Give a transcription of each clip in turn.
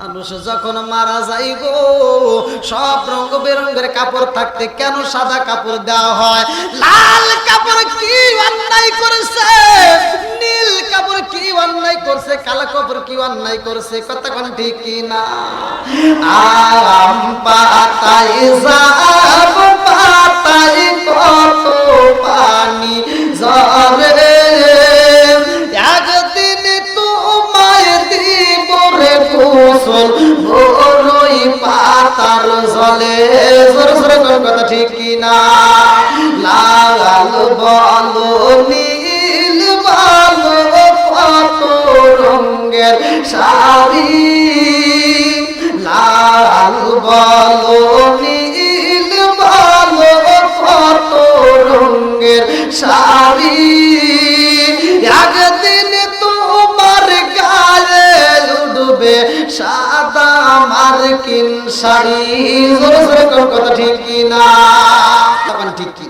মানুষ যখন মারা যাইব, সব রঙ বেরঙের কাপড় থাকতে কেন সাদা কাপড় দেওয়া হয়? লাল কাপড় কি অন্যায় করেছে? নীল কাপড় কি অন্যায় করছে? কালো কাপড় কি অন্যায় করছে? কতক্ষণ ঠিক না? আম পাতায় যাব পাতায় কত পানি জরে রে কুসল বড়ই পাতার জলে। জোরে জোরে কোন কথা ঠিক কি না লাল বলো, নীল বালো, কত রঙের শাড়ি। লাল বলো মার্কিন শাড়ি কোন কথা ঠিক কিনা? তখন ঠিক কিনা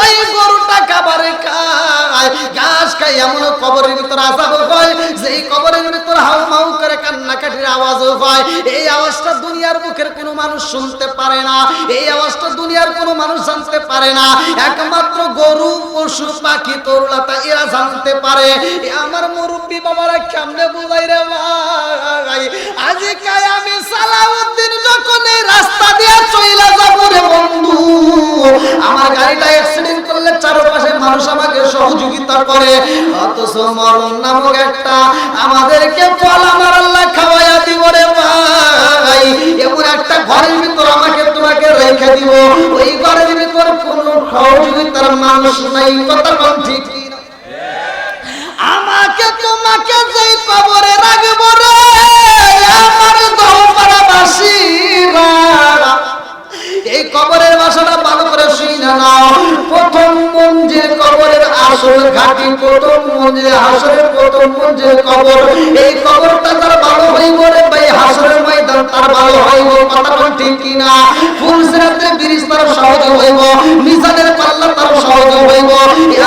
ওই গরুটা খায়। ঘাস খায়, এমন কবরের ভিতরে হয় যে এই কবরের ভিতরে হাউ মাউ করে হয়। এই আওয়াজটা দুনিয়ার কোনো মানুষ শুনতে পারে না। এই আওয়াজটা দুনিয়ার কোনো মানুষ জানতে পারে না। একমাত্র গরু, পশু, পাখি তরুলতা এরা জানতে পারে। আমার মুরব্বী বাবারা কেমনে বুঝাই রে ভাই? আজকে আমি সালাউদ্দিন যখন রাস্তা দিয়ে চইলা যাব রে বন্ধু, আমার গাড়িটা অ্যাক্সিডেন্ট করলে চারপাশে মানুষ আমাকে সহযোগিতা করে। অথচ মরণ নামক একটা আমাদেরকে ফল আমার আল্লাহ খাওয়াইয়া দিব রে ভাই। এমন একটা ঘরের ভিতর আমাকে তোমাকে রেখে দিব। ওই ঘরের ভিতর কোনো সহযোগিতার মানুষ নাই। কথা কোন ঠিক আমাকে তোমাকে যেই কবরে রাখব রে, আমার দহপাড়া বাসীরা এই কবরের বাসাটা ভালো করে শুই না নাও প্রথম মঞ্জিল কবরের আসল ঘাটি, প্রথম মঞ্জিল হাসরের, প্রথম মঞ্জিল কবর। এই কবরটা তার ভালো হইব রে ভাই, হাসরের ময়দান তার ভালো হইব কথা কোন ঠিক কিনা? ফুল সিরাতে ব্রিজ তার সহজ হইব, মিজানের পাল্লা তার সহজ হইব।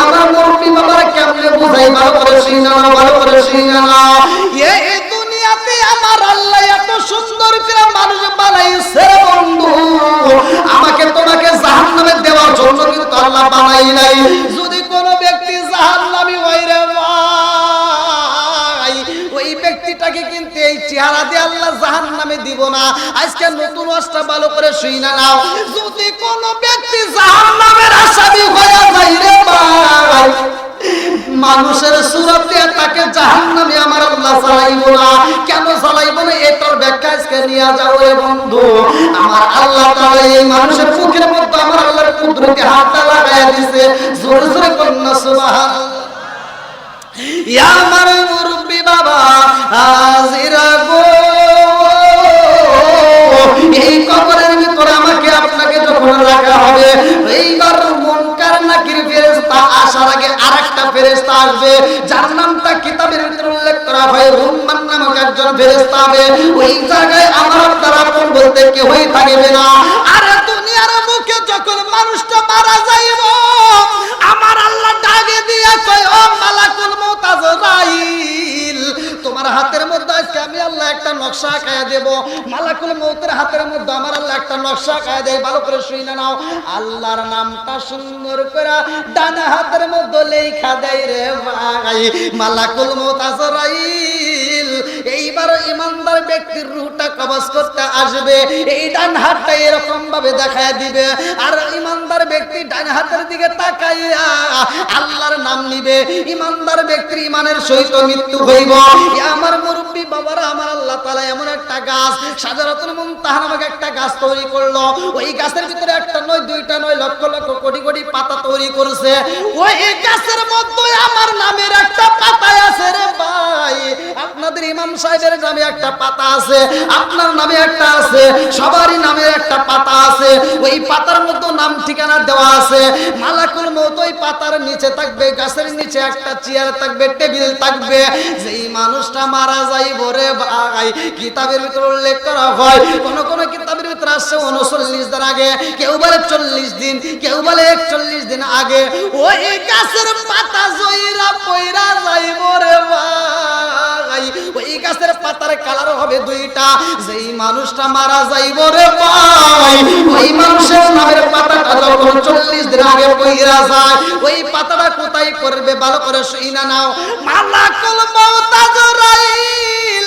আমার মুরব্বী বাবারা কেমনে বুঝাই, ভালো করে শুই না ভালো করে শুই না। এই দুনিয়াতে আমার আল্লাহ এত সুন্দর করে মানুষ বানাইছে বন্ধু। আমাকে তোমাকে জাহান্নামে দেওয়ার জন্য কিন্তু আল্লাহ বানাই নাই। যদি কোনো ব্যক্তি জাহান্নামী হয় রে মানুষের সুরতে তাকে জাহান্নামে আমার আল্লাহ চালাইব না। কেন চালাইব না? এটার ব্যাখ্যা আজকে নিয়ে যাও রে বন্ধু। আমার আল্লাহ তাআলা এই মানুষের মুখের মধ্যে আমার আল্লাহর কুদরতে হাত লাগাইয়া দিছে। জোরে জোরে কন্যা, সুবহানাল্লাহ। ইয়া আমার মুরব্বি বাবা, হাজিরা গো এই কবরের ভিতরে আমাকে আপনাকে যখন রাখা হবে, এইবার মনকার নাকির ফেরেশতা আসার আগে আরেকটা ফেরেশতা আসবে, যার নামটা কিতাবের ভিতরে উল্লেখ করা হয়, রুম্মান নামক একজন ওই জায়গায় আমার আপনার আপন বলতে কেউই থাকবে না। আরে দুনিয়ার মুখে যখন মানুষটা মারা যাইব, আমার আল্লাহ ডাকে দিয়ে কয়, ও মালাকুল মউত আজরাইল, তোমার হাতের মধ্যে আজকে আমি আল্লাহ একটা নকশা আঁকায়া দেব। মালাকুল মউতের হাতের মধ্যে আমার আল্লাহ একটা নকশা আঁকায়া দেয়। ভালো করে শুই না নাও। আল্লাহর নামটা সুন্দর করে ডান হাতের মধ্যে লেখা দেয় রে ভাই। মালাকুল মউত আজরাইল এইবার ইমানদার ব্যক্তির রুহটা কবজ করতে আসবে, এই ডান হাতটা এরকম ভাবে দেখায় দিবে। আর ইমানদার ব্যক্তি ডান হাতের দিকে তাকাইয়া আল্লাহর নাম নিবে। ইমানদার ব্যক্তির ইমানের সহিত মৃত্যু হইব। আমার মুরব্বী বাবার, আমার আল্লাহ তাআলা এমন একটা গাছ, সাজারাতুল মুনতাহা নামক একটা গাছ তৈরি করল। ওই গাছের ভিতরে একটা নয়, দুইটা নয়, লক্ষ লক্ষ কোটি কোটি পাতা তৈরি করেছে। ওই গাছের মধ্যে আমার নামের একটা পাতা আছে রে ভাই। আপনাদের ইমাম সাহেবের নামে একটা পাতা আছে, আপনার নামে একটা আছে, সবারই নামে একটা পাতা আছে, ওই পাতার মধ্যে নাম ঠিকানা দেওয়া আছে। মালাকুল মত ওই পাতার নিচে থাকবে, গাছের নিচে একটা চেয়ার থাকবে, টেবিল থাকবে। যেই মানুষটা মারা যাইব রে ভাই কিতাবের ভিতরে উল্লেখ করা হয়, কোন কোন কিতাবের ভিতরে আসছে উনচল্লিশ দিন আগে, কেউ বলে চল্লিশ দিন, কেউ বলে একচল্লিশ দিন আগে। ওই গাছের পাতা জয়রা পয়রা যাইব রে ভাই ওই গাছের পাতার কালার হবে দুইটা। যেই মানুষটা মারা যাইব রে ভাই, ওই মানুষের নামের পাতাটা যখন চল্লিশ দিন আগে বইরা যায়, ওই পাতাটা কোথায় করবে ভালো করে শুই না নাও। মালা কল মাউতাজরাইল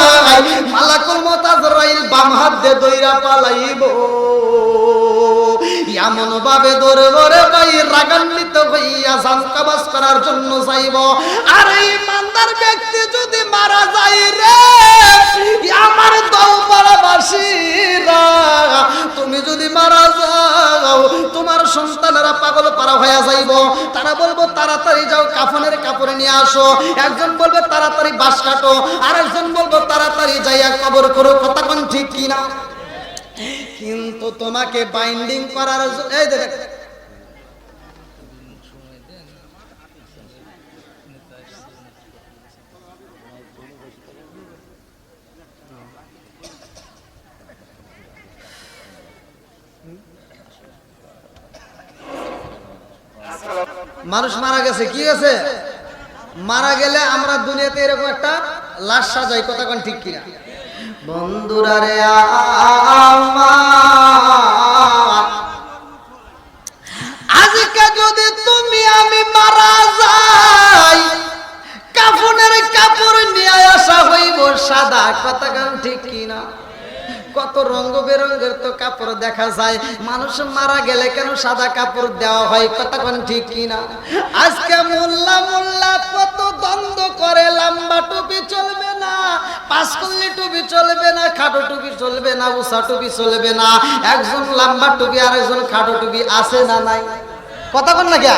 মালাকুল মুতাজরাইল বাম হাত দিয়ে দইরা পালাইব। এমন ভাবে ভাই রাগান্বিত হইয়া করার জন্য চাইব আর এই ব্যক্তি যদি মারা যায় রে, আমার তুমি যদি মারা যাও, তোমার সন্তানেরা পাগল পারা হয়ে যাইব। তারা বলব, তাড়াতাড়ি যাও, কাফনের কাপড়ে নিয়ে আসো। একজন বলবে, তাড়াতাড়ি বাস কাটো। আর একজন বলব, তাড়াতাড়ি যাইয়া কবর করো। কথা কোন ঠিক কিনা? কিন্তু তোমাকে বাইন্ডিং করার এই দেখ। মানুষ মারা গেছে, কি গেছে মারা গেলে আমরা দুনিয়াতে এরকম একটা লাশ সাজাই, কথা কোন ঠিক কিনা বন্ধুরা রে আজকে যদি তুমি আমি মারা যাই, কাফনের কাপড় নিয়ে আসা হইব সাদা। কথা গান ঠিক কিনা? কত রঙ বেরঙ্গের তো কাপড় দেখা যায়। মানুষ মারা গেলে কেন সাদা কাপড় দেওয়া হয়? কতক্ষণ ঠিক কিনা? আজকে মোল্লা মোল্লা কত দ্বন্দ্ব করে, লম্বা টুপি চলবে না পাঁচ করলে টুপি চলবে না, খাটো টুপি চলবে না, উষা টুপি চলবে না। একজন লম্বা টুপি আর একজন খাটো টুপি আছে না নাই? কথা কতক্ষণ লাগে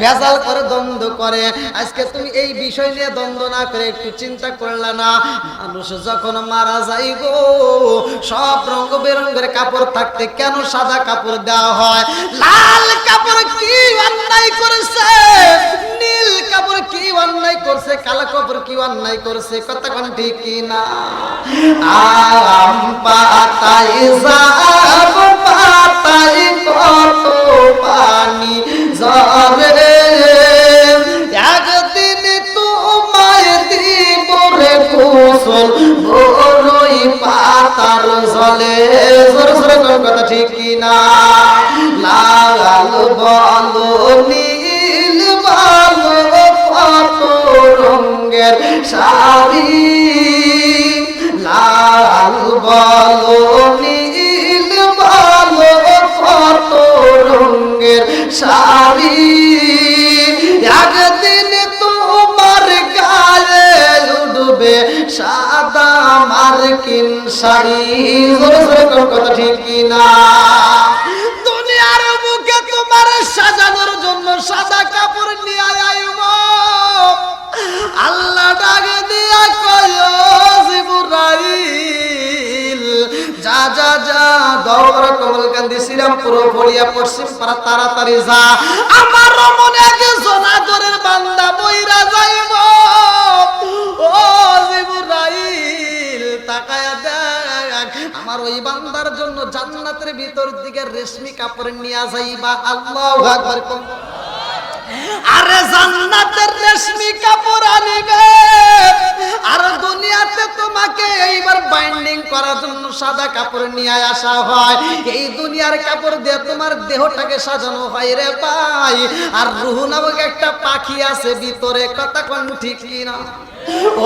ভেজাল করে দ্বন্দ্ব করে। আজকে তুমি এই বিষয় নিয়ে দ্বন্দ্ব না করে একটু চিন্তা করলে না। মানুষ যখন মারা যাই গো, সব রঙ বেরঙ্গের কাপড় থাকতে কেন সাদা কাপড় দেওয়া হয়? লাল কাপড় কি অন্যায় করেছে? নীল কাপড় কি অন্যায় করছে, কালো কাপড় কি অন্যায় করছে কতক্ষণ ঠিক কি না? আম পাতায় যাব পাতায় কত পানি জরে একদিন তোমায় দিব রে কুসল বড়ই পাতার জলে। জোরে জোরে কথা ঠিক কিনা লাল বলো শাড়ি, লাল বলো, নীল বলো, কত রঙের শাড়ি। একদিন তোমার গায়ে উঠবে সাদা মার্কিন শাড়ি। কথা ঠিক কিনা? যা যা দৌড় কমলকান্দি শ্রীরামপুর ফলিয়া পশ্চিম পাড়া তাড়াতাড়ি যা। আমার মনে আগে জোনাদরের বান্দা বইরা যাইব। ও জিবরাইল, তাকায়া আমার ওই বান্দার জন্য জান্নাতের ভিতর দিকে রেশমি কাপড় নিয়ে যাইবা। আল্লাহু আকবার আরে জান্নাতের রেশমি কাপড় আনিবে। আর দুনিয়াতে তোমাকে এইবার বাইন্ডিং করার জন্য সাদা কাপড় নিয়ে আসা হয়। এই দুনিয়ার কাপড় দিয়ে তোমার দেহটাকে সাজানো হয় রে ভাই। আর রুহু নামক একটা পাখি আছে ভিতরে, কথা কোন ঠিক কিনা?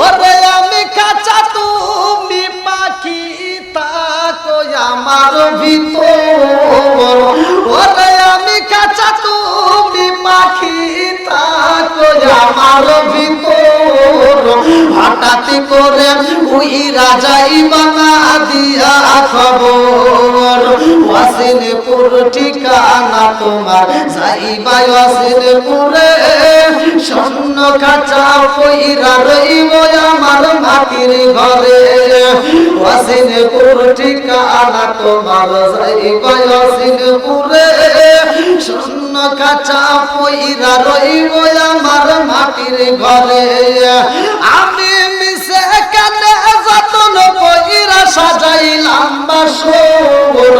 ওরে আমি কাঁচা তুমি পাখি। তাকো আমার ভিতর? ওরে আমি কাঁচা তুমি পাখি তাকো আমার ভিতর? হঠাৎ করে ওই রাজাই বানা দিয়া খবর। ওয়াসিনপুর ঠিকানা তোমার? যাইবা ওয়াসিনপুরে স্বর্ণ কাঁচা পইরা রইব আমার ঘরে। ওয়াসিনপুর ঠিকানা তোমার ওয়াসিনপুরে স্বর্ণ কাঁচা পইরা রইব আমার মাটির ঘরে। আমি মিশে কানে যতন পইরা সাজাইলাম বাসর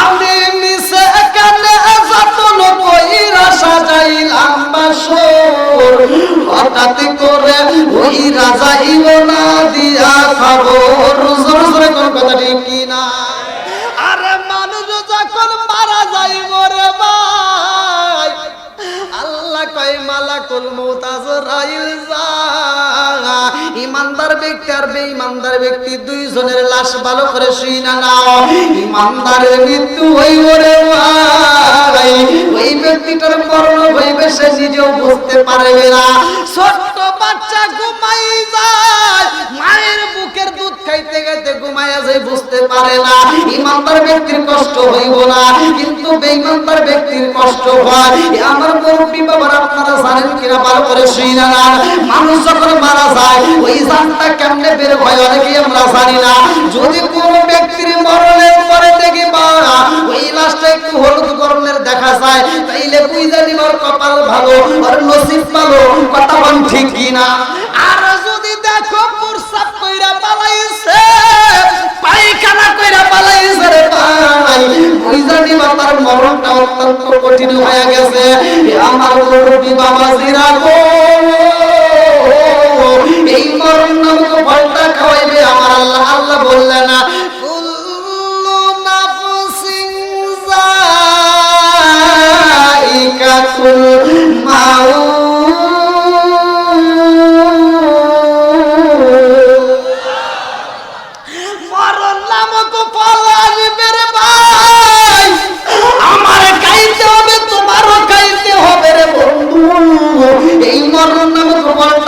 আমি মিশে কানে যতন পইরা সাজাইলাম বাসর। হঠাৎ করে ওই রাজা ইবনা দিয়া খবর জোর, জোরে কোন কথা কিনা মালাকুল ইমানদার ব্যক্তি আর বেঈমানদার ব্যক্তি দুইজনের লাশ ভালো করে নাও। ইমানদারের মৃত্যু রে ভাই। ওই ব্যক্তিটার মরণ হইবে সে নিজেও বুঝতে পারবে না। ছোট্ট বাচ্চা ঘুমাই যায়। মায়ের বুকের দুধ খাইতে খাইতে ঘুমাইয়া যায়, বুঝতে পারে না। ইমানদার ব্যক্তির কষ্ট হইব না। কিন্তু বেঈমানদার ব্যক্তির কষ্ট হয়। আমার মুরব্বী বাবার আপনারা জানেন কিনা ভালো করে শুই না না। মানুষ যখন মারা যায়, ওই জানটা কেমনে বের হয় অনেকেই আমরা জানি না। যদি কোন ব্যক্তির মরণের পরে দেখি বা ওই লাশটা একটু হলুদ বর্ণের দেখা যায়, তাইলে বুঝা নিবার কপাল ভালো আর নসিব ভালো, কথা বল ঠিক কিনা? আর যদি দেখো প্রসাব কইরা পালাইছে, পায়খানা কইরা পালাইছে রে ভাই বুঝা নিবা তার মরণটা অত্যন্ত কঠিন হয়ে গেছে। আমার মুরব্বী বাবা জিরা গো এই মরণ নামক ফলটা খাওয়াইবে আমার আল্লাহ। আল্লাহ বললেন না কুল্লু নাফসিন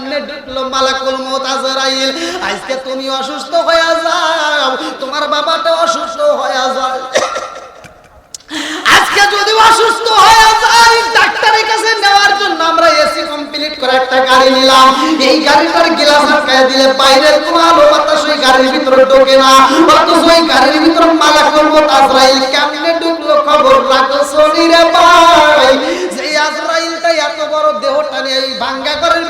কেমনে ঢুকলো মালাকুল মউত আজরাইল। আজকে তুমি অসুস্থ হয়ে যাও। তোমার বাবাটা অসুস্থ হয়ে যায়। আজকে যদি অসুস্থ হয়ে যায়, ডাক্তারের কাছে নেওয়ার জন্য আমরা এসি কমপ্লিট করে একটা গাড়ি নিলাম। এই গাড়িটার গ্লাস আটকায় দিলে বাইরের কোন আলো বাতাস ওই গাড়ির ভিতরে ঢোকে না। অথচ ওই গাড়ির ভিতরে মালা করব আজরাইল কেমনে ঢুকলো খবর রাখো শরীরে ভাই। যে আজরাইলটা এত বড় দেহটা নিয়ে এই ভাঙ্গা ভিতরে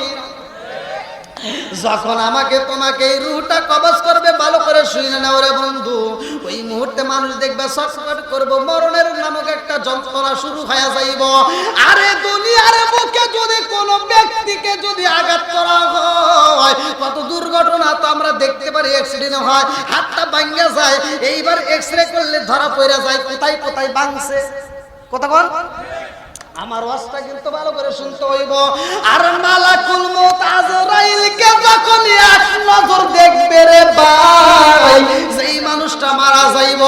যখন আমাকে তোমাকে এই রুহটা কবজ করবে, ভালো করে শুনে নাও রে বন্ধু। ওই মুহূর্তে মানুষ দেখবে সটসট করব, মরণের নামক একটা যন্ত্রণা শুরু হয়ে যাইব। আরে দুনিয়ার বুকে যদি কোনো ব্যক্তিকে যদি আঘাত করা হয়, কত দুর্ঘটনা তো আমরা দেখতে পারি অ্যাক্সিডেন্ট হয়, হাতটা ভাঙ্গা যায়, এইবার এক্স রে করলে ধরা পড়ে যায়, কোথায় কোথায় ভাঙছে? কথা আমার ওয়াজটা কিন্তু ভালো করে শুনতে হইব। আর মালাকুল মউত আজরাইলকে যখন এক নজর দেখবে রে ভাই, যেই মানুষটা মারা যাইব,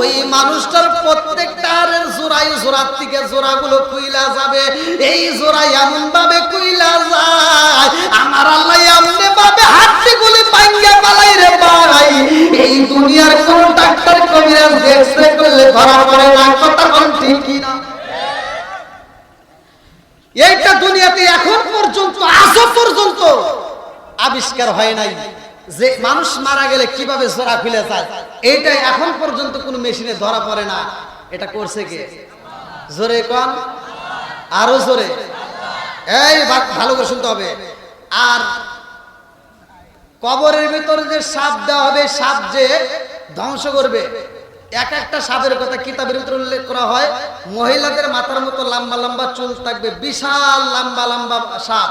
ওই মানুষটার প্রত্যেকটা হাড়ের জোড়াই জোড়ার থেকে জোড়াগুলো কুইলা যাবে। এই জোড়া এমন ভাবে কুইলা যায়, আমার আল্লাহ এমনি ভাবে হাড্ডিগুলি ভাঙ্গা পালাই রে ভাই। এই দুনিয়ার কোন ডাক্তার কবিরাজ দেখছে করলে ধরা পড়ে না, কথা কোন ঠিক কি না এইটা দুনিয়াতে এখন পর্যন্ত, আজও পর্যন্ত আবিষ্কার হয় নাই। যে মানুষ মারা গেলে কীভাবে জোড়া খুলে যায় এইটা এখন পর্যন্ত কোনো মেশিনে ধরা পড়ে না। এটা করছে কে? জোরে কন? আরও জোরে। এই ভালো করে শুনতে হবে। আর কবরের ভিতরে যে সাপ দেওয়া হবে, সাপ যে ধ্বংস করবে এক একটা সাপের কথা কিতাবের ভিতরে উল্লেখ করা হয়, মহিলাদের মাথার মতো লম্বা লম্বা চুল থাকবে, বিশাল লম্বা লম্বা সাপ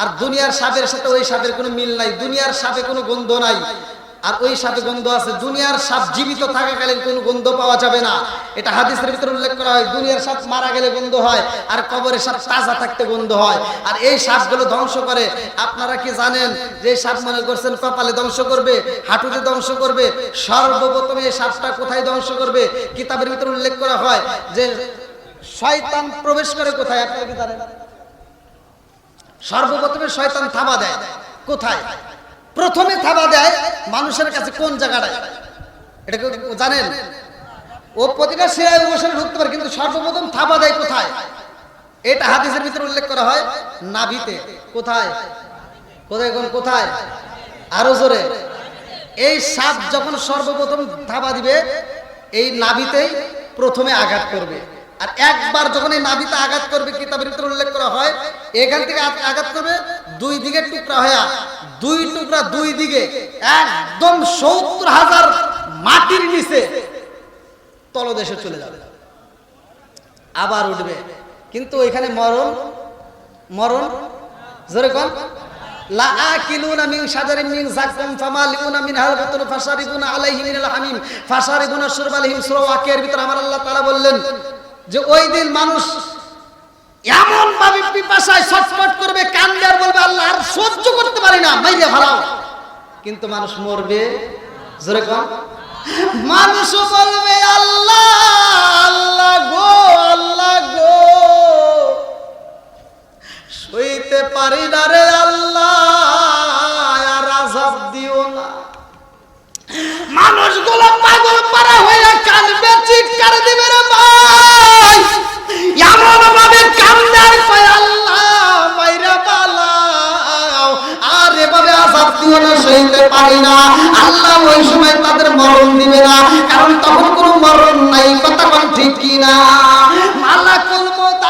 আর দুনিয়ার সাপের সাথে ওই সাপের কোনো মিল নাই, দুনিয়ার সাপে কোনো গন্ধ নাই। আর ওই সাপে গন্ধ আছে, দুনিয়ার সাপ জীবিত থাকাকালীন কোনো গন্ধ পাওয়া যাবে না। এটা হাদিসের ভিতরে উল্লেখ করা হয়, দুনিয়ার সাপ মারা গেলে গন্ধ হয়, আর কবরের সাপ তাজা থাকতে গন্ধ হয়। আর এই সাপগুলো ধ্বংস করে, আপনারা কি জানেন যে সাপ মনে করছেন কপালে ধ্বংস করবে, হাঁটুতে ধ্বংস করবে, সর্বপ্রথমে এই সাপটা কোথায় ধ্বংস করবে? কিতাবের ভিতরে উল্লেখ করা হয় যে শয়তান প্রবেশ করে কোথায়? আপনারা কি জানেন? সর্বপ্রথমে শয়তান থাবা দেয়, কোথায়? প্রথমে থাবা দেয় মানুষের কাছে কোন জায়গাটায়? এটা জানেন? ও প্রতিটা শিরায় অবসরে ঢুকতে পারে, কিন্তু সর্বপ্রথম থাবা দেয় কোথায়? এটা হাদিসের ভিতরে উল্লেখ করা হয়, নাভিতে। কোথায়? কোথায় কোন? কোথায়? আরও জোরে। এই সাপ যখন সর্বপ্রথম থাবা দিবে, এই নাভিতেই প্রথমে আঘাত করবে। আর একবার যখন এই নাভিতে আঘাত করবে, কিতাবের ভিতরে উল্লেখ করা হয়, এখান থেকে আঘাত করবে, দুই দিকে টুকরা হয়ে দুই টুকরা দুই দিকে একদম সত্তর হাজার মাটির নিচে তলদেশে চলে যাবে। আবার উঠবে। কিন্তু ওইখানে মরণ? মরণ? জোরে কন। লা আকিলুনা মিন আমার আল্লাহ বললেন যে ওই দিন মানুষ এমন ভাবে পিপাসায় ছটফট করবে, কান্দে আর বলবে, আল্লাহ, আর সহ্য করতে পারি না, মাইরে ভালাও কিন্তু মানুষ মরবে, জোরে কন। মানুষও বলবে, আল্লাহ আল্লাহ গো আল্লাহ গো, সইতে পারি না রে আল্লাহ, আর আজাব দিও না। মানুষগুলো পাগল পারা হয়ে কাঁদবে, চিৎকার দিবে রে ভাই। আল্লাহ ওই সময় তাদের মরণ দিবে না। কারণ তখন কোনো মরণ নাই, কথা ঠিক কিনা? মালাকুল মত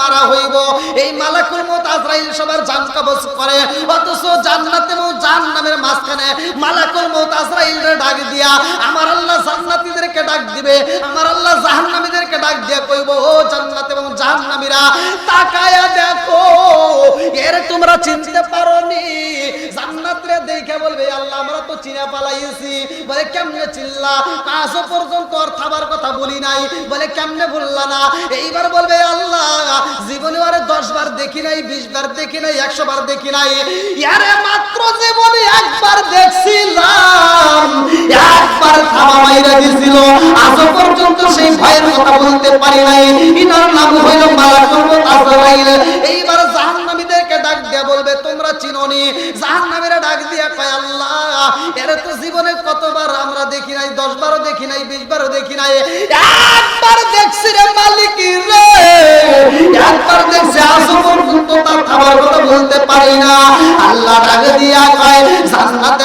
মারা হইব। এই মালাকুল মত আজরাইল সবার জান কবজ করে। অথচ জান্নাত এবং জাহান্নামের মাঝখানে মালাকুল মত আজরাইল রে ডাক দিয়া আমার আল্লাহ জান্নাতীদেরকে ডাক দিবে, আমার আল্লাহ জাহান্নামীদেরকে ডাক দিয়া কইব, ও জান্নাত এবং জাহান্নামীরা, তাকায়া দেখো, এর তোমরা চিনতে পারোনি জান্নাত রে দেখে বলবে, আল্লাহ, আমরা তো চিনা পালাইছি বলে, কেমনে চিল্লা আজও পর্যন্ত আর খাবার কথা বলি নাই। বলে, কেমনে বললা না? এইবার বলবে, আল্লাহ, জীবনে আরে দশ বার দেখি নাই, বিশ বার দেখি নাই, একশো বার দেখি নাই। ইয়ারে, মাত্র জীবনে একবার দেখছিলাম। একবার থামা মাইরা দিছিল আজও পর্যন্ত সেই ভয়ের কথা বলতে পারি নাই। ইনার নাম হইল মালাকুল আজরাইল এইবার জাহান্নামীদেরকে ডাক চিনোনি। জাহান্নামীরা ডাক দিয়া কয়, আল্লাহ, এর তো জীবনে কতবার আমরা দেখি নাই দশ বারও দেখি নাই বিশ বারও দেখি নাই। একবার দেখছি রে মালিক রে। একবার দেখছি আজও পর্যন্ত তার খাবার কথা বলতে পারি না। আল্লাহ ডাক দিয়া কয়, জান্নাত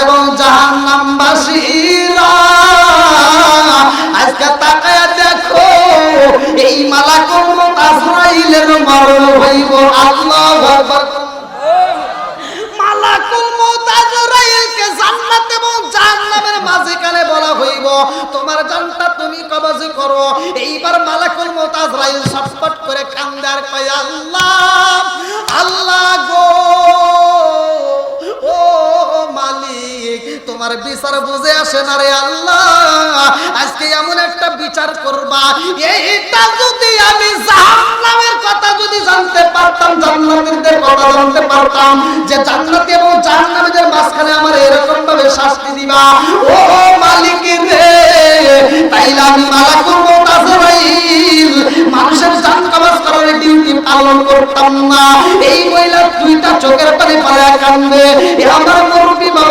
কবজ করো। এইবার মালাকুল মউত রাইল ছটফট করে কান্দার কয়, আল্লাহ আল্লাহ গো, ও মালিক তোমার বিচার বুঝে আসে না রে আল্লাহ। আজকে এমন একটা বিচার করবা, এইটা যদি আমি জাহান্নামের কথা যদি জানতে পারতাম, জান্নাতীদের কথা জানতে পারতাম, যে জান্নাতি এবং জাহান্নামীদের মাঝখানে আমার এরকম ভাবে শাস্তি দিবা। ও মালিক রে, তাইলে আমি মালাকুল মউত আজরাইল। মানুষের জান কবজ করার ডিউটি পালন করতাম না। এই মহিলা দুইটা চোখের পানি পারে কান্দে। এ আমার মুরব্বী বাবারা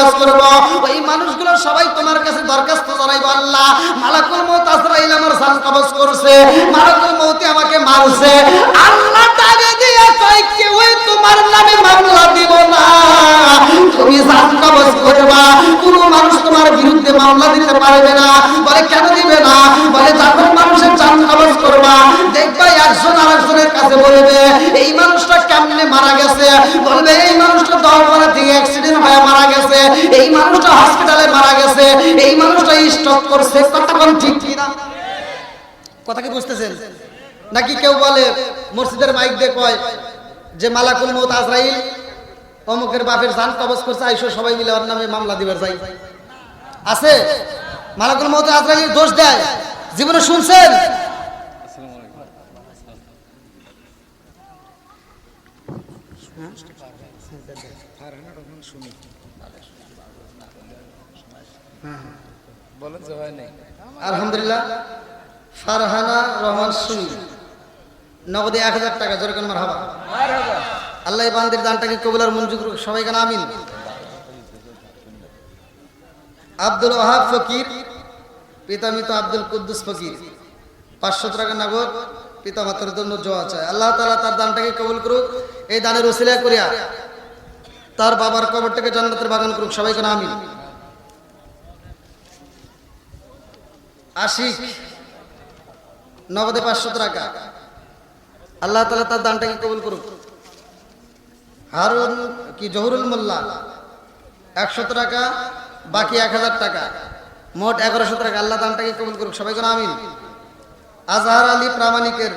করব। ওই মানুষগুলো সবাই তোমার কাছে দরখাস্ত জানাইবো, আল্লাহ। মালাকুল মউত আজরাইল আমার জান কবজ করছে। মালাকুল মউতে আমাকে মারছে। আল্লাহ তাকে দিয়ে কয় কেউ তোমার নামে মামলা দিব না। তুমি জান কবজ করবা। কোন মানুষ তোমার বিরুদ্ধে মামলা দিতে পারবে না। বলে, কেন দিবে না? বলে, যখন মানুষের জান কবজ করবা, দেখবা একজন আরেকজনের কাছে বলবে, এই মানুষটা কেমনে মারা গেছে? বলবে, এই মানুষটা দরবারে থেকে অ্যাক্সিডেন্ট হয়ে মারা এই মানুষটা হসপিটালে মারা গেছে, এই মানুষটা স্ট্রোক করছে কতক্ষণ ঠিক কি না কথা কি বুঝতেছেন? নাকি কেউ বলে, মসজিদের মাইক দিয়ে কয় যে মালাকুল মৌত আজরাইল, অমুকের বাপের জান কবজ করছে, আইসো সবাই মিলে ওর নামে মামলা দিবার যাই। আছে? মালাকুল মৌত আজরাইল দোষ দেয়। জীবনে শুনছেন? বলেন যে হয় নাই। আলহামদুলিল্লাহ ফারহানা রহমান সুনি নগদে এক হাজার টাকা জোরে কোন হাবা আল্লাহ বান্দির দানটাকে কবুলার মঞ্জুর করুক সবাই কেন আমিন? আব্দুল ওহাব ফকির পিতামিত আব্দুল কুদ্দুস ফকির। পাঁচশো টাকা নগদ পিতা মাতার জন্য জোয়া চায়। আল্লাহ তালা তার দানটাকে কবুল করুক এই দানের ওসিলা করিয়া তার বাবার কবরটাকে জান্নাতের বাগান করুক সবাই কেন আমিন? আশিক, নগদে পাঁচশো টাকা। আল্লাহ তালা তার দানটাকে কবুল করুক? হারুন কি জহুরুল মোল্লা? একশো টাকা, বাকি এক হাজার টাকা। মোট এগারোশো টাকা। আল্লাহ দানটাকে কবুল করুক? সবাই কোনো আমিন। আজহার আলী প্রামাণিকের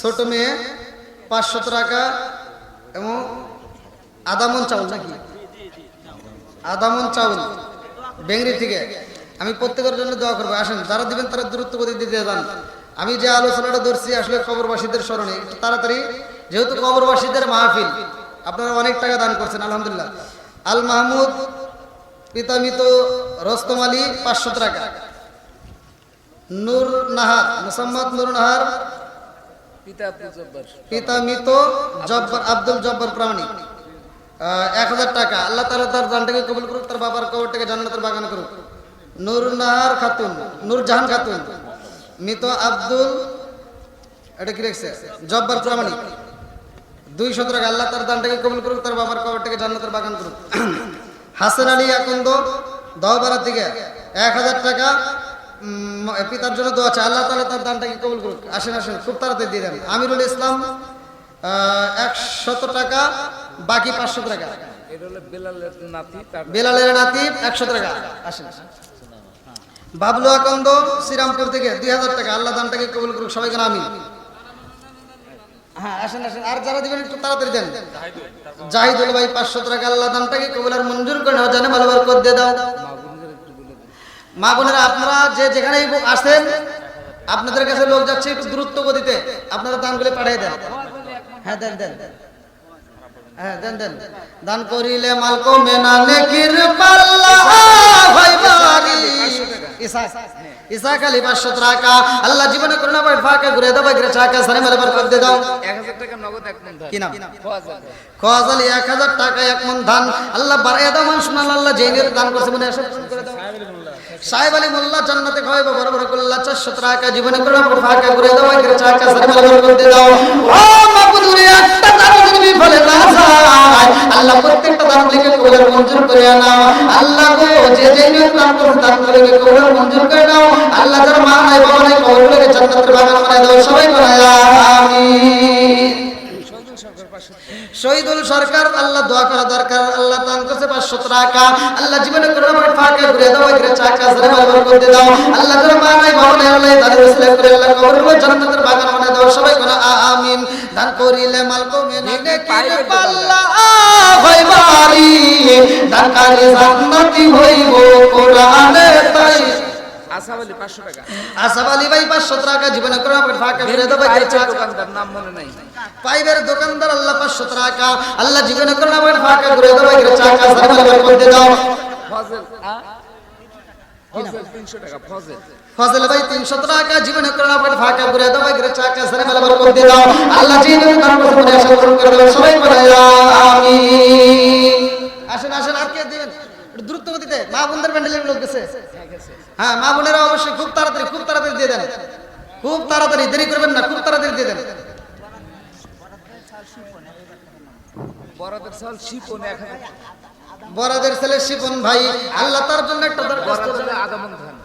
ছোট মেয়ে পাঁচশো টাকা এবং আদামন চাউল নাকি? আদামন চাউল বেংরি থেকে। আমি প্রত্যেকের জন্য দোয়া করব। আসেন যারা দিবেন তারা দূরত্ব গতি দিতে যান। আমি যে আলোচনাটা ধরছি আসলে কবরবাসীদের স্মরণে একটু তাড়াতাড়ি যেহেতু কবরবাসীদের মাহফিল আপনারা অনেক টাকা দান করছেন আলহামদুলিল্লাহ। আল মাহমুদ পিতামিত রস্তম আলী পাঁচশো টাকা। নূর নাহার মুসাম্মদ নূর নাহার পিতামিত জব্বর আব্দুল জব্বর প্রামাণিক। এক হাজার টাকা। আল্লাহ তালা তার জানটাকে কবুল করুক তার বাবার কবরটাকে জান্নাতের বাগান করুক। নূর নাহার খাতুন নূর জাহান খাতুন। মৃত আব্দুল এটা কি রেখেছে? জব্বর প্রামাণিক দুইশো টাকা আল্লাহ তার দানটাকে কবুল করুক তার বাবার কবরটাকে জান্নাতের বাগান করুক। হাসান আলী আকন্দ দহবারা থেকে এক হাজার টাকা পিতার জন্য দোয়া আছে আল্লাহ তালা তার দানটাকে কবুল করুক। আসেন আসেন খুব তাড়াতাড়ি দিয়ে দেন। আমিরুল ইসলাম একশত টাকা বাকি পাঁচশো টাকা। বেলালের নাতি একশো টাকা। আসেন আসেন। বাবলু আকন্দ, শ্রীরামপুর থেকে দুই হাজার টাকা। আল্লাহ দানটাকে কবুল করুক সবাইকে আমি হ্যাঁ আসেন আসেন। আর যারা একটু তাড়াতাড়ি দেন। ভাই, পাঁচশো টাকা আল্লাহ দানটাকে কবুল আর মঞ্জুর জানে দিয়ে দাও। মা আপনারা যে আসেন, আপনাদের কাছে লোক যাচ্ছে একটু দ্রুত গতিতে। আপনারা দানগুলি পাঠিয়ে দেন। হ্যাঁ দেন দেন। হ্যাঁ দেন দেন। দান করিলে মাল কমে না নেকির পাল্লা বাড়ি। ইসা ইসা খালি পাঁচশো টাকা। আল্লাহ জীবনে করোনা ভাই ফাঁকা ঘুরে দাও ভাই টাকা সানি মালে বার করে দাও। এক হাজার টাকা নগদ এক মন কি নাম? খোয়াজ আলী। এক হাজার টাকা এক মন ধান। আল্লাহ বাড়াইয়া দাও মান শোনাল আল্লাহ যেই দান করছে মনে আসে করে দাও। সাহেব আলী মোল্লা জান্নাতে খাওয়াইবো, বড় বড় করল্লা চারশো টাকা জীবনে করে ফাঁকা করে দাও এর চাকা সারি মালে বার করে দাও। ও মাপুদুরি একটা দান যদি ফলে না যায়। আল্লাহ প্রত্যেকটা দান লিখে কবুলের মঞ্জুর করে নাও। আল্লাহ গো, যে যে নিয়ত দান করুন দান করে কবুলের মঞ্জুর করে নাও। আল্লাহ যার মা নাই, বাবা নাই কবুলের জান্নাতের বাগান বানায় দাও, সবাই বানায়, আমিন। সরকার পাঁচশো শহীদুল সরকার আল্লাহ দোয়া করা দরকার আল্লাহ দান করছে পাঁচশো টাকা। আল্লাহ জীবনে করে আমার ফাঁকে ঘুরে দাও এখানে চাকা জরে ব্যবহার করতে দাও। আল্লাহ তোর মা নাই বাবা নাই আল্লাহ দানের উসিলা করে আল্লাহ কবর করে জান্নাতের বাগান বানায় দাও। সবাই কোনা আমিন। দান করিলে মাল কমে নিনে কিনে পাল্লা হয় বাড়ি দান কালে জান্নাতি হইব কোরআনে। আসাম আলী আলী ভাই পাঁচশো টাকা জীবনে করে ফাঁকে পাইপের চাকা দোকানদার নাম মনে নাই। পাইবের দোকানদার আল্লাহ পাঁচশো টাকা। আল্লাহ জীবনে ফাঁকা দেবো চাকা সারা দাও। ফজল ফজল ভাই তিনশো টাকা ফাঁকা দেবো এগুলো চাকা সারা মেলা দাও। আল্লাহ দেবো সবাই বলে আমি আসেন আসেন আর কে দিবেন? দ্রুত গতিতে। মা বোনদের প্যান্ডেলের লোক গেছে। হ্যাঁ মা বোনেরা অবশ্যই খুব তাড়াতাড়ি খুব তাড়াতাড়ি দিয়ে দেন। খুব তাড়াতাড়ি দেরি করবেন না খুব তাড়াতাড়ি দিয়ে দেন। বড়দের চাল শিপনে ছেলে শিপন ভাই আল্লাহ তার জন্য একটা দরখাস্ত ধান।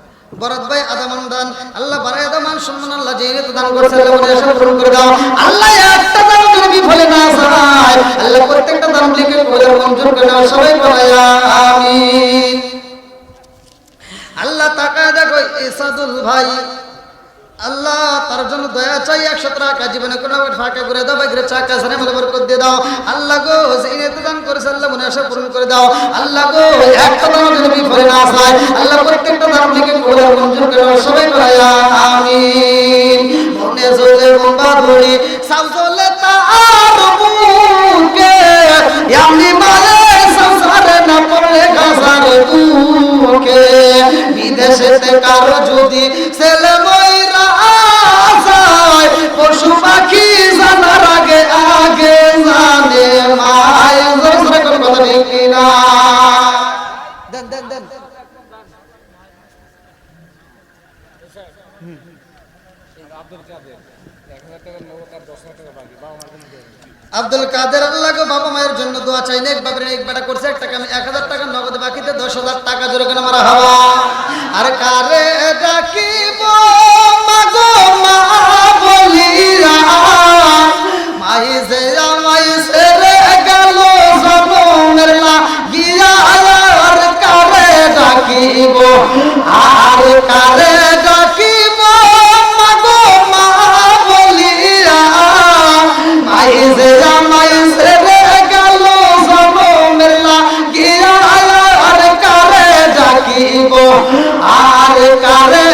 বরাদ ভাই আদামান দান আল্লাহ বাড়াই দামান সম্মান আল্লাহ তো দান করছে আল্লাহ মনে আশা পূরণ করে দাও। আল্লাহ একটা দান যদি বিফলে না যায় আল্লাহ প্রত্যেকটা দান লিখে মঞ্জুর করে দাও সবাই বলে আল্লাহ তাকায় দেখো, ইসাদুল ভাই, আল্লাহ তার জন্য দয়া চাই একশো টাকা জীবনে কোনো ফাঁকা করে দাও বাইরে চাকা সানে বলে বরকত দিয়ে দাও। আল্লাহ গো নেতা দান করেছে, আল্লাহ মনে আশা পূরণ করে দাও। আল্লাহ গো, একটা দাম যদি বিফলে না যায় আল্লাহ প্রত্যেকটা দাম থেকে করে মঞ্জুর করে সবাই বলে আমিন। মনে জলে বোম্বা ধরি সাউ জলে তার বুকে এমনি মালে বিদেশেতে কারও যদি ছেলে ময়রা যায় পশু পাখি জানার আগে আগে জানে মায় জোরে কথা নেই কিনা দেন দেন দেন। আব্দুল কাদের আল্লাহ বাবা মায়ের জন্য দোয়া চাই, নেক বাপরে এক বেটা করছে, এক টাকা এক হাজার টাকা নগদ বাকিতে দশ হাজার টাকা জোরে কেন মারা হওয়া আর কারে ডাকিব? মাগো মা বলিরা, মাই যে আমাই সেরে গেল জনমের লাগিয়া, আর কারে ডাকিব? আর কারে আর কারে